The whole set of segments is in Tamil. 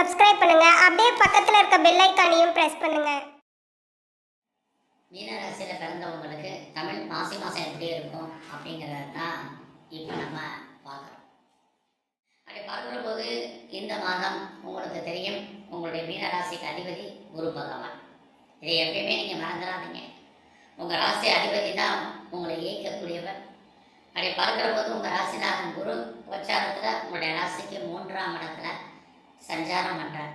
சப்ஸ்கிரைப் பண்ணுங்க. அப்படியே பக்கத்தில் இருக்க பெல் ஐக்கானையும் ப்ரெஸ் பண்ணுங்க. மீனராசியில் பிறந்தவங்களுக்கு தமிழ் மாசி மாதம் எப்படி இருக்கும் அப்படிங்கிறத தான் இப்போ நம்ம பார்க்குறோம். அப்படி பார்க்குற போது இந்த மாதம் உங்களுக்கு தெரியும் உங்களுடைய மீனராசிக்கு அதிபதி குரு பகவான். இதை எப்பயுமே நீங்கள் மறந்துடாதீங்க. உங்கள் ராசி அதிபதி தான் உங்களை இயக்கக்கூடியவர். அப்படி பார்க்குற போது உங்கள் ராசிநாதன் குரு உச்சாரத்தில் உங்களுடைய ராசிக்கு மூன்றாம் இடத்துல சஞ்சாரம் பண்ணுறார்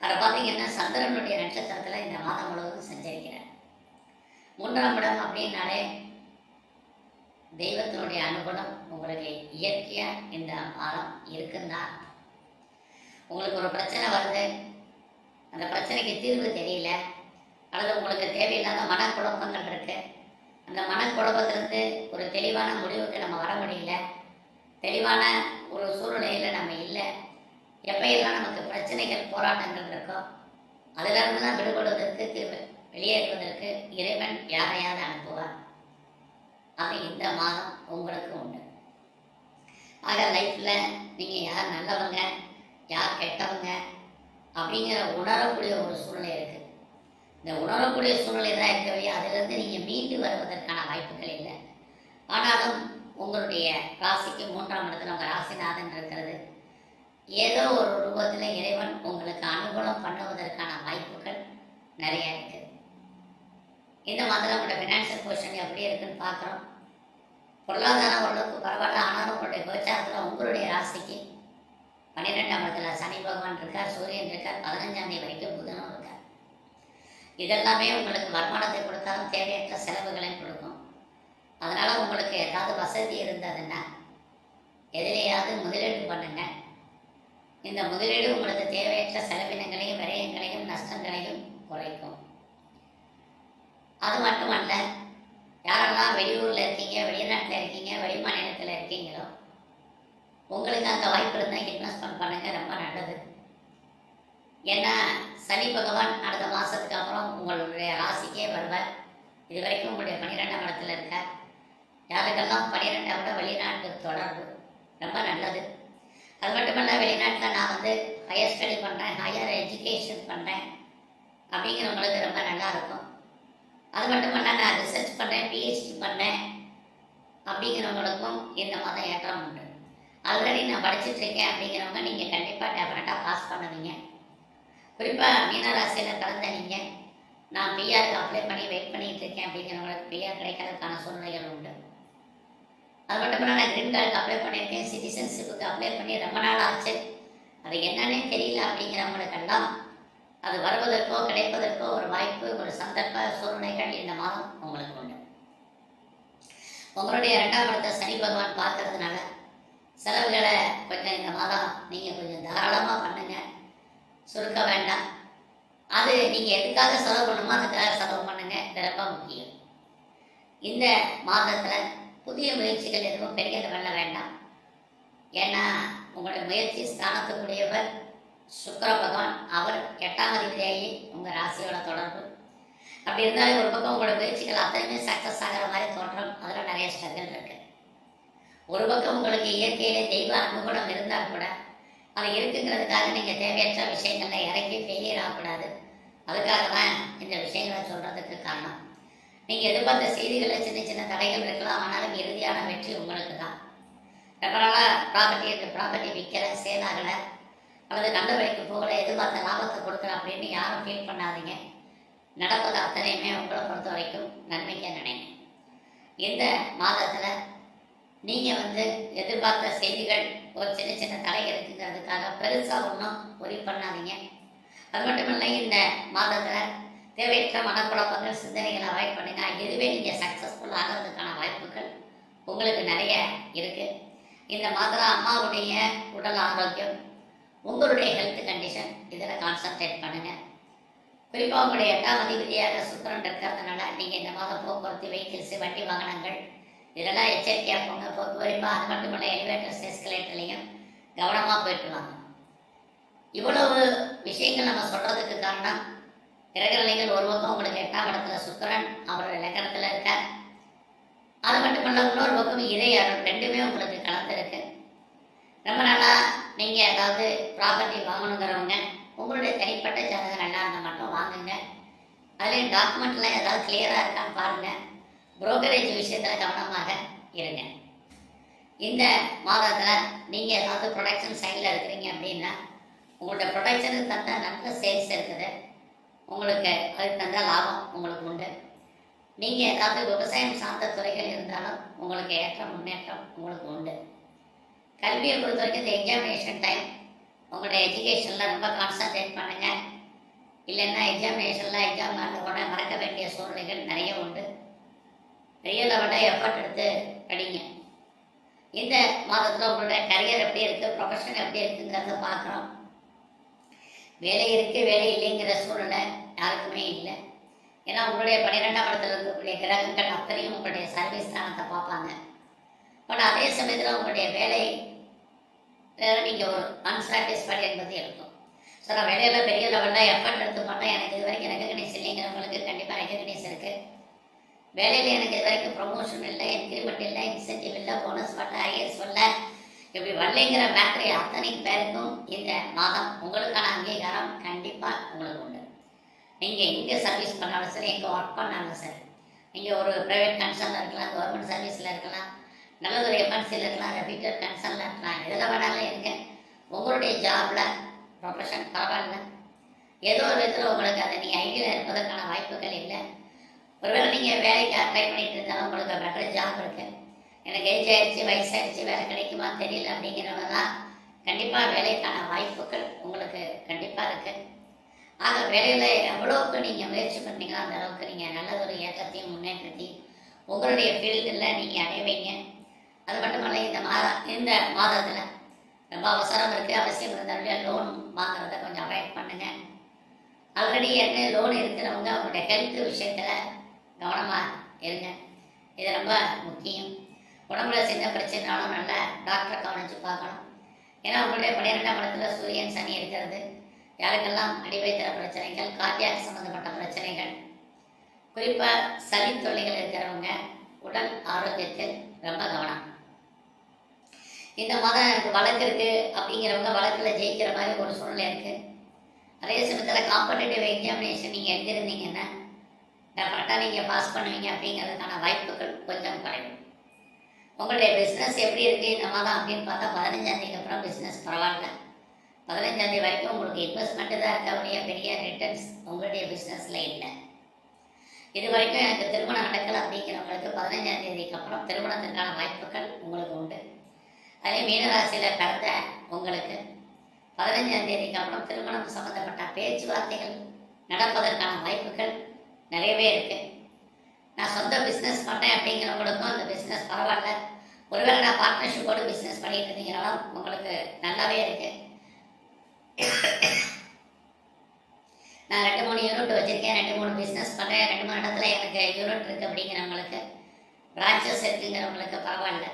அதை பார்த்தீங்கன்னா சந்திரனுடைய நட்சத்திரத்தில் இந்த மாதம் முழுவதும் சஞ்சரிக்கிறார். மூன்றாம் இடம் அப்படின்னாலே தெய்வத்தினுடைய அனுகுணம் உங்களுக்கு இயற்கையாக இந்த மாதம் இருக்குன்னா உங்களுக்கு ஒரு பிரச்சனை வருது. அந்த பிரச்சனைக்கு தீர்வு தெரியல. அல்லது உங்களுக்கு தேவையில்லாத மனக்குழப்பங்கள் இருக்கு. அந்த மனக்குழப்பத்திலிருந்து ஒரு தெளிவான முடிவுக்கு நம்ம வர முடியல. தெளிவான ஒரு சூழ்நிலையில் நம்ம இல்லை. எப்பையெல்லாம் நமக்கு பிரச்சனைகள் போராட்டங்கள் இருக்கோ அதிலிருந்துலாம் விடுபடுவதற்கு தீர்வு வெளியேறுவதற்கு இறைவன் யாரையாவது அனுப்புவார். அது இந்த மாதம் உங்களுக்கு உண்டு. ஆக லைஃப்பில் நீங்கள் யார் நல்லவங்க யார் கெட்டவங்க அப்படிங்கிற உணரக்கூடிய ஒரு சூழ்நிலை இருக்குது இந்த உணரக்கூடிய சூழ்நிலை தான் இருக்கவே அதிலிருந்து நீங்கள் மீண்டு வருவதற்கான வாய்ப்புகள் இல்லை. ஆனாலும் உங்களுடைய ராசிக்கு மூன்றாம் இடத்துல உங்கள் ராசிநாதன் இருக்கிறது. ஏதோ ஒரு ரூபத்தில் இறைவன் உங்களுக்கு அனுகூலம் பண்ணுவதற்கான வாய்ப்புகள் நிறைய இருக்குது இந்த மாதிரி உங்களோட ஃபினான்ஷியல் பொசிஷன் எப்படி இருக்குன்னு பார்க்குறோம். பொருளாதாரம் ஓரளவுக்கு பரவாயில்ல. ஆனாலும் உங்களுடைய கோச்சாரத்தில் உங்களுடைய ராசிக்கு பன்னிரெண்டாம் இடத்துல சனி பகவான் இருக்கார் சூரியன் இருக்கார் பதினஞ்சாம் தேதி வரைக்கும் புதனும் இருக்கார். இதெல்லாமே உங்களுக்கு வருமானத்தை கொடுத்தாலும் தேவையற்ற செலவுகளையும் கொடுக்கும். அதனால் உங்களுக்கு ஏதாவது வசதி இருந்ததுன்னா எதிலையாவது முதலீடு பண்ணுங்கள் இந்த முதலீடு உங்களுக்கு தேவையற்ற செலவினங்களையும் விரயங்களையும் நஷ்டங்களையும் குறைக்கும். அது மட்டுமல்ல யாரெல்லாம் வெளியூரில் இருக்கீங்க வெளிநாட்டில் இருக்கீங்க வெளிமாநிலத்தில் இருக்கீங்களோ உங்களுக்கு அந்த வாய்ப்பு இருந்தால் இன்வெஸ்ட்மெண்ட் பண்ணுங்கள் ரொம்ப நல்லது. ஏன்னா சனி பகவான் அடுத்த மாதத்துக்கு அப்புறம் உங்களுடைய ராசிக்கே வருவார். இது வரைக்கும் உங்களுடைய பன்னிரெண்டாம் இடத்துல இருக்கார். யாருக்கெல்லாம் பன்னிரெண்டாம் இடம் வெளிநாட்டு தொடர்பு ரொம்ப நல்லது. அது மட்டுமல்ல வெளிநாட்டில் நான் வந்து ஹையர் ஸ்டடி பண்ணுறேன் ஹையர் எஜுகேஷன் பண்ணுறேன் அப்படிங்கிறவங்களுக்கு ரொம்ப நல்லா இருக்கும். அது மட்டுமல்ல நான் ரிசர்ச் பண்ணேன் பிஹெச்டி பண்ணேன் அப்படிங்கிறவங்களுக்கும் இந்த மாதம் ஏற்றம் உண்டு. ஆல்ரெடி நான் படிச்சுட்டு இருக்கேன் அப்படிங்கிறவங்க நீங்கள் கண்டிப்பாக டெஃபினட்டாக பாஸ் பண்ணுவீங்க. குறிப்பாக மீனராசியில் பிறந்த நீங்கள் நான் பிஆருக்கு அப்ளை பண்ணி வெயிட் பண்ணிகிட்டு இருக்கேன் அப்படிங்கிறவங்களுக்கு பிஆர் கிடைக்கிறதுக்கான சூழ்நிலைகள் உண்டு. அது மட்டும் இல்லாமல் நான் கிரீன் கார்டுக்கு அப்ளை பண்ணியிருக்கேன். சிட்டிசன்ஷிப்புக்கு அப்ளை பண்ணி ரொம்ப நாள் ஆச்சு. அது என்னன்னே தெரியல அப்படிங்கிறவங்களுக்கெல்லாம் அது வருவதற்கோ கிடைப்பதற்கோ ஒரு வாய்ப்பு ஒரு சந்தர்ப்ப சூழ்நிலைகள் இந்த மாதம் உங்களுக்கு உண்டு. உங்களுடைய இரண்டாம் இடத்தை சனி பகவான் பார்க்கறதுனால செலவுகளை கொஞ்சம் இந்த மாதம் நீங்கள் கொஞ்சம் தாராளமாக பண்ணுங்க. சுருக்க வேண்டாம். அது நீங்கள் எதுக்காக செலவு பண்ணுமோ அதுக்காக செலவு பண்ணுங்க. இது ரொம்ப முக்கியம் இந்த மாதத்தில் புதிய முயற்சிகள் எதுவும் பெரிய பண்ண வேண்டாம். ஏன்னா உங்களுடைய முயற்சி ஸ்தானத்துக்குரியவர் சுக்கர பகவான். அவர் எட்டாம் அதிபதியாகி உங்கள் ராசியோட தொடர்பு. அப்படி இருந்தாலும் ஒரு பக்கம் உங்களோட முயற்சிகள் அத்தனையுமே சக்ஸஸ் ஆகிற மாதிரி தோன்றும். அதில் நிறைய ஸ்ட்ரகிள் இருக்கு. ஒரு பக்கம் உங்களுக்கு இயற்கையிலே தெய்வ அனுகூலம் இருந்தால் கூட அது இருக்குங்கிறதுக்காக நீங்கள் தேவையற்ற விஷயங்களில் இறங்கி ஃபெயிலியர் ஆகக்கூடாது. அதுக்காக தான் இந்த விஷயங்களை சொல்கிறதுக்கு காரணம். நீங்கள் எதிர்பார்த்த செய்திகளில் சின்ன சின்ன தடைகள் இருக்கலாம். ஆனாலும் இறுதியான வெற்றி உங்களுக்கு தான் ரொம்ப நாளாக ப்ராப்பர்ட்டி ப்ராப்பர்ட்டி விற்கிற சேல் ஆகலை அல்லது கண்ட வரைக்கும் போகல எதிர்பார்த்த லாபத்தை கொடுக்குற அப்படின்னு யாரும் ஃபீல் பண்ணாதீங்க. நடப்பது அத்தனையுமே உங்களை பொறுத்த வரைக்கும் நன்மைக்க நினைங்க இந்த மாதத்தில் நீங்கள் வந்து எதிர்பார்த்த செய்திகள் ஒரு சின்ன சின்ன தடை இருக்குங்கிறதுக்காக பெருசாக ஒன்றும் ஒரி பண்ணாதீங்க. அது மட்டும் இல்லை இந்த மாதத்தில் தேவையற்ற மனக்குழப்பங்கள் சிந்தனைகளை அவாய்ட் பண்ணுங்க இதுவே நீங்கள் சக்ஸஸ்ஃபுல் ஆகிறதுக்கான வாய்ப்புகள் உங்களுக்கு நிறைய இருக்குது இந்த மாதிரி அம்மாவுடைய உடல் ஆரோக்கியம் உங்களுடைய ஹெல்த் கண்டிஷன் இதில் கான்சன்ட்ரேட் பண்ணுங்கள் குறிப்பாக உங்களுடைய எட்டாம் அதிபதியாக சுக்கரன் இருக்கிறதுனால நீங்கள் இந்த மாதம் போக்குவரத்து வெஹிக்கிள்ஸு வண்டி வாகனங்கள் இதெல்லாம் எச்சரிக்கையாக போங்க. குறிப்பாக அது மட்டும் இல்லை எலிவேட்டர்ஸ் எஸ்கலேட்டர்லையும் கவனமாக போயிட்டு வாங்க. இவ்வளவு விஷயங்கள் நம்ம சொல்கிறதுக்கு காரணம் கிரகநிலைகள் ஒரு பக்கம் உங்களுக்கு எட்டாம் இடத்துல சுக்கரன் அவரோட லக்கணத்தில் இருக்கார். அது மட்டும் இல்லை இன்னொரு பக்கம் இதய அருள் ரெண்டுமே உங்களுக்கு கலந்துருக்கு ரொம்ப நாளாக நீங்கள் ஏதாவது ப்ராப்பர்ட்டி வாங்கணுங்கிறவங்க உங்களுடைய தனிப்பட்ட ஜாதகம் நல்லா இருந்தால் மட்டும் வாங்குங்க. அதுலேயும் டாக்குமெண்ட்லாம் ஏதாவது கிளியராக இருக்கான்னு பாருங்கள் புரோக்கரேஜ் விஷயத்தில் கவனமாக இருங்க. இந்த மாதத்தில் நீங்கள் ஏதாவது ப்ரொடக்ஷன் சைடில் இருக்கிறீங்க அப்படின்னா உங்களோட ப்ரொடக்ஷனுக்கு தந்த நல்ல சேல்ஸ் இருக்குது. உங்களுக்கு அது தந்தால் லாபம் உங்களுக்கு உண்டு. நீங்கள் ஏதாவது விவசாயம் சார்ந்த துறைகள் இருந்தாலும் உங்களுக்கு ஏற்ற முன்னேற்றம் உங்களுக்கு உண்டு. கல்வியை பொறுத்த வரைக்கும் இந்த எக்ஸாமினேஷன் டைம் உங்களுடைய எஜுகேஷனில் ரொம்ப கான்சன்ட்ரேட் பண்ணுங்கள் இல்லைன்னா எக்ஸாமினேஷனில் எக்ஸாம் உடனே மறக்க வேண்டிய சூழ்நிலைகள் நிறைய உண்டு. பெரிய லெவலில் எஃபர்ட் எடுத்து படிங்க. இந்த மாதத்தில் உங்களுடைய கரியர் எப்படி இருக்குது ப்ரொஃபஷன் எப்படி இருக்குங்கிறத பார்க்குறோம் வேலை இருக்குது வேலை இல்லைங்கிற சூழ்நிலை யாருக்குமே இல்லை. ஏன்னா உங்களுடைய பன்னிரெண்டாம் இடத்துல இருக்கக்கூடிய கிரகங்கள் அத்தனையும் உங்களுடைய சர்வீஸ் ஸ்தானத்தை பார்ப்பாங்க. பட் அதே சமயத்தில் உங்களுடைய வேலை நீங்கள் ஒரு அன்சாட்டிஸ்ஃபைட் என்பது இருக்கும். ஸோ நான் வேலையில் பெரிய லெவலில் எஃபர்ட் எடுத்து பண்ணால் எனக்கு இது வரைக்கும் ரெக்கக்னைஸ் இல்லைங்கிறவங்களுக்கு கண்டிப்பாக ரெக்கக்னைஸ் இருக்குது வேலையில் எனக்கு இது வரைக்கும் ப்ரொமோஷன் இல்லை இன்க்ரிமெண்ட் இல்லை இன்சென்டிவ் இல்லை போனஸ் வரல ஐஎஸ் வரல இப்படி வரலைங்கிற மேட்ரு அத்தனை பேருக்கும் இந்த மாதம் உங்களுக்கான அங்கீகாரம் கண்டிப்பாக உங்களுக்கு உண்டு. நீங்கள் எங்கே சர்வீஸ் பண்ணாலும் சரி எங்கே ஒர்க் பண்ணாலும் சரி நீங்கள் ஒரு ப்ரைவேட் கன்சர்னில் இருக்கலாம் கவர்மெண்ட் சர்வீஸில் இருக்கலாம் நல்லதொரு எம்என்சியில் இருக்கலாம் ரெப்யூட்டட் கன்சர்னில் இருக்கலாம் எதில் வேணாலும் இருங்க. உங்களுடைய ஜாபில் ப்ரொஃபஷன் பரவாயில்ல. ஏதோ ஒரு விதத்தில் உங்களுக்கு அதை நீங்கள் ஐடியில் இருப்பதற்கான வாய்ப்புகள் இல்லை. ஒருவேளை நீங்கள் வேலைக்கு அப்ளை பண்ணிட்டு இருந்தாலும் உங்களுக்கு பெட்டர் ஜாப் இருக்குது எனக்கு ஏஜ் ஆயிடுச்சு வயசாயிடுச்சு வேலை கிடைக்குமா தெரியல அப்படிங்கிறவங்க தான் கண்டிப்பாக வேலைக்கான வாய்ப்புகள் உங்களுக்கு கண்டிப்பாக இருக்குது ஆக வேலையில் எவ்வளோக்கு நீங்கள் முயற்சி பண்ணீங்களோ அந்த அளவுக்கு நீங்கள் நல்லதொரு ஏற்றத்தையும் முன்னேற்றத்தையும் உங்களுடைய ஃபீல்டில் நீங்கள் அடைவீங்க அது மட்டுமல்ல இந்த மாதம் இந்த மாதத்தில் ரொம்ப அவசரம் இருக்குது அவசியம் இருந்தாலுடைய லோன் வாங்குறத கொஞ்சம் அவாய்ட் பண்ணுங்கள் ஆல்ரெடி என்ன லோன் இருக்கிறவங்க அவங்களுடைய ஹெல்த் விஷயத்தில் கவனமாக இருங்க. இது ரொம்ப முக்கியம். உடம்புல சின்ன பிரச்சனைனாலும் நல்லா டாக்டரை கவனித்து பார்க்கணும். ஏன்னா உங்களுடைய பன்னிரெண்டாம் இடத்துல சூரியன் சனி இருக்கிறது. யாருக்கெல்லாம் அடிவைத்தர பிரச்சனைகள் கார்டியாக் சம்மந்தப்பட்ட பிரச்சனைகள் குறிப்பாக சளி தொல்லைகள் இருக்கிறவங்க உடல் ஆரோக்கியத்தில் ரொம்ப கவனம். இந்த மாதம் எனக்கு வழக்கு இருக்கு அப்படிங்கிறவங்க வழக்கில் ஜெயிக்கிற மாதிரி ஒரு சூழ்நிலை இருக்கு. அதே சமயத்தில் காம்படேட்டிவ் எக்ஸாமினேஷன் நீங்கள் எழுதிருந்தீங்கன்னா டெஃபரெண்டாக நீங்கள் பாஸ் பண்ணுவீங்க அப்படிங்கிறதுக்கான வாய்ப்புகள் கொஞ்சம் குறையும் உங்களுடைய பிஸ்னஸ் எப்படி இருக்குது இந்த மாதம் அப்படின்னு பார்த்தா பதினஞ்சாந்தேதிக்கு அப்புறம் பிஸ்னஸ் பரவாயில்ல. பதினஞ்சாந்தேதி வரைக்கும் உங்களுக்கு இன்வெஸ்ட்மெண்ட்டு தான் இருக்கக்கூடிய பெரிய ரிட்டர்ன்ஸ் உங்களுடைய பிஸ்னஸில் இல்லை. இது வரைக்கும் எனக்கு திருமணம் நடக்கல அப்படிங்கிறவங்களுக்கு பதினஞ்சாம் தேதிக்கு அப்புறம் திருமணத்திற்கான வாய்ப்புகள் உங்களுக்கு உண்டு. அதே மீனராசியில் கடந்த உங்களுக்கு பதினஞ்சாம் தேதிக்கு அப்புறம் திருமணம் சம்மந்தப்பட்ட பேச்சுவார்த்தைகள் நடப்பதற்கான வாய்ப்புகள் நிறையவே இருக்குது நான் சொந்த பிஸ்னஸ் பண்ணேன் அப்படிங்கிறவங்களுக்கும் அந்த பிஸ்னஸ் பரவாயில்ல. ஒருவேளை நான் பார்ட்னர்ஷிப்போடு பிஸ்னஸ் பண்ணிட்டு இருந்தீங்கனாலும் உங்களுக்கு நல்லாவே இருக்குது நான் ரெண்டு மூணு யூனிட் வச்சுருக்கேன் ரெண்டு மூணு பிஸ்னஸ் பண்ணுறேன் ரெண்டு மூணு இடத்துல எனக்கு யூனிட் இருக்குது அப்படிங்கிறவங்களுக்கு பிரான்ச்சஸ் இருக்குங்கிறவங்களுக்கு பரவாயில்ல.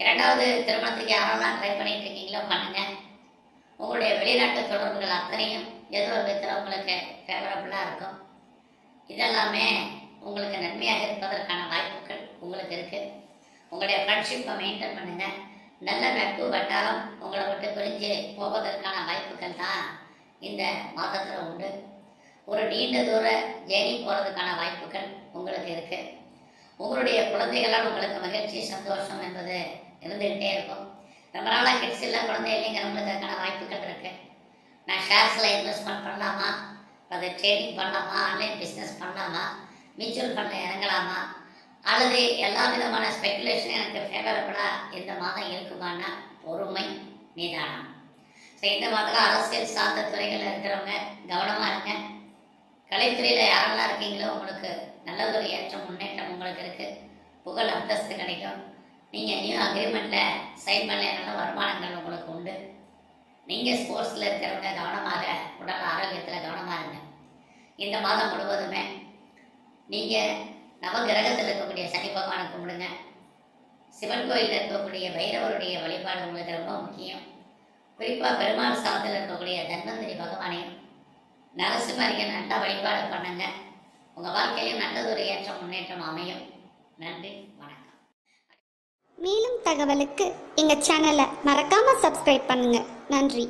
இரண்டாவது திருமணத்துக்கு யாரெல்லாம் ட்ரை பண்ணிட்டு இருக்கீங்களோ பண்ணுங்கள் உங்களுடைய வெளிநாட்டு தொடர்புகள் அத்தனையும் எதோ ஒரு விதத்தில் உங்களுக்கு ஃபேவரபுளாக இருக்கும். இதெல்லாமே உங்களுக்கு நன்மையாக இருப்பதற்கான வாய்ப்புகள் உங்களுக்கு இருக்குது உங்களுடைய ஃப்ரெண்ட்ஷிப்பை மெயின்டைன் பண்ணுங்கள் நல்ல நட்பு வட்டாரம் உங்களை விட்டு பிரிஞ்சு போவதற்கான வாய்ப்புகள் தான் இந்த மாதத்தில் உண்டு. ஒரு நீண்ட தூர ஜேர்னி போகிறதுக்கான வாய்ப்புகள் உங்களுக்கு இருக்குது உங்களுடைய குழந்தைகளால் உங்களுக்கு மகிழ்ச்சி சந்தோஷம் என்பது இருந்துகிட்டே இருக்கும். ரொம்ப நாளாக கிட்ஸ் இல்லை குழந்தை இல்லைங்கிறவங்களுக்கு அதுக்கான வாய்ப்புகள் இருக்குது நான் ஷேர்ஸில் இன்வெஸ்ட்மெண்ட் பண்ணலாமா? அதை ட்ரேடிங் பண்ணலாமா? ஆன்லைன் பிஸ்னஸ் பண்ணலாமா? மியூச்சுவல் ஃபண்டில் இறங்கலாமா? அல்லது எல்லா விதமான ஸ்பெகுலேஷன் எனக்கு ஃபேவரபுளாக இந்த மாதம் இருக்குமானா பொறுமை நிதானம் ஸோ இந்த மாதத்தில் அரசியல் சார்ந்த துறைகளில் இருக்கிறவங்க கவனமாக இருங்க. கலைத்துறையில் யாரெல்லாம் இருக்கீங்களோ உங்களுக்கு நல்லதொரு ஏற்றம் முன்னேற்றம் உங்களுக்கு இருக்குது புகழ் அந்தஸ்து கிடைக்கும். நீங்கள் நியூ அக்ரிமெண்ட்டில் சைன் பண்ண நல்ல வருமானங்கள் உங்களுக்கு உண்டு. நீங்கள் ஸ்போர்ட்ஸில் இருக்கிறவங்க கவனமாக உடல் ஆரோக்கியத்தில் கவனமாக இருங்க. இந்த மாதம் முழுவதுமே நீங்கள் நவகிரகத்தில் இருக்கக்கூடிய சனி பகவானை கும்பிடுங்க. சிவன் கோயிலில் இருக்கக்கூடிய பைரவருடைய வழிபாடு உங்களுக்கு ரொம்ப முக்கியம். குறிப்பாக பெருமாள் சாதத்தில் இருக்கக்கூடிய தன்வந்திரி பகவானையும் நரசிம்மரையும் நல்லா வழிபாடு பண்ணுங்க. உங்கள் வாழ்க்கையிலும் நல்லதொரு ஏற்றம் முன்னேற்றம் அமையும். நன்றி வணக்கம். மேலும் தகவலுக்கு எங்கள் சேனலை மறக்காமல் சப்ஸ்கிரைப் பண்ணுங்கள் நன்றி.